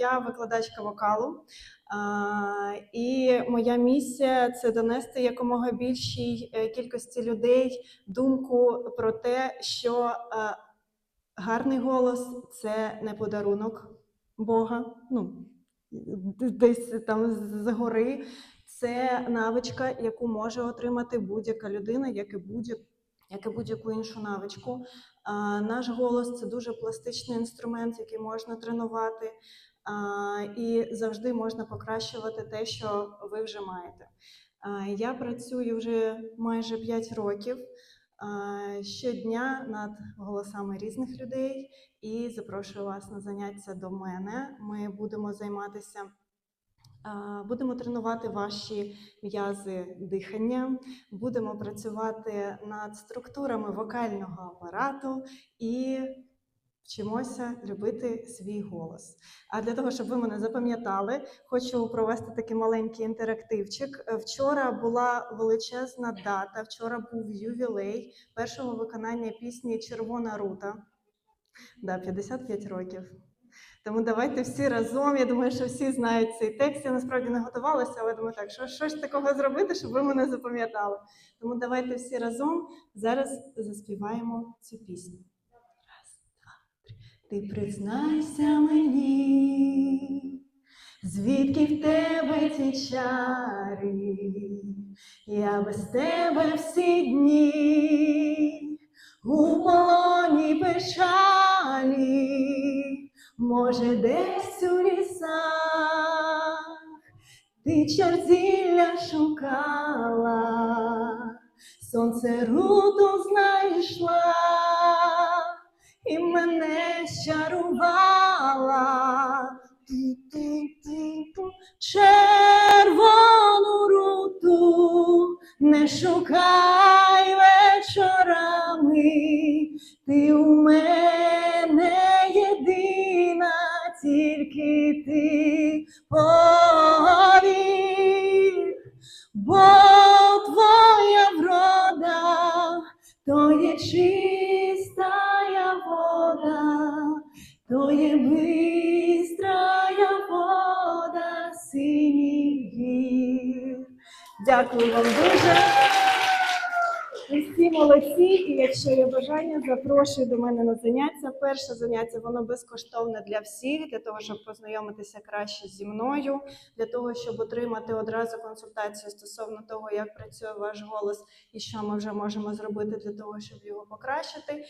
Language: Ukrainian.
я викладачка вокалу, і моя місія це донести якомога більшій е, кількості людей думку про те, що е, гарний голос це не подарунок Бога. Ну, десь там згори. Це навичка, яку може отримати будь-яка людина, як і будь як і будь-яку іншу навичку. Наш голос це дуже пластичний інструмент, який можна тренувати, і завжди можна покращувати те, що ви вже маєте. Я працюю вже майже 5 років щодня над голосами різних людей і запрошую вас на заняття до мене. Ми будемо займатися. Будемо тренувати ваші м'язи дихання, будемо працювати над структурами вокального апарату і вчимося любити свій голос. А для того, щоб ви мене запам'ятали, хочу провести такий маленький інтерактивчик. Вчора була величезна дата. Вчора був ювілей першого виконання пісні Червона рута. Да, 55 років. Тому давайте всі разом. Я думаю, що всі знають цей текст. Я насправді не готувалася, але думаю, так, що, що ж такого зробити, щоб ви мене запам'ятали. Тому давайте всі разом зараз заспіваємо цю пісню. Ти признайся мені, звідки в тебе ті чари, я без тебе всі дні у полоні печалі, може, десь у лісах ти чорзілля шукала, сонце руту знайшла і мене щарувала. Ту-ту-ту-ту. Червону руту не шукай вечорами, ти у мене єдина, тільки ти повір, бо твоя врода то є чистая то є бистрая вода синіх гір. Дякую вам дуже. Ви всі молодці, і якщо є бажання, запрошую до мене на заняття. Перше заняття воно безкоштовне для всіх, для того, щоб познайомитися краще зі мною, для того, щоб отримати одразу консультацію стосовно того, як працює ваш голос і що ми вже можемо зробити для того, щоб його покращити.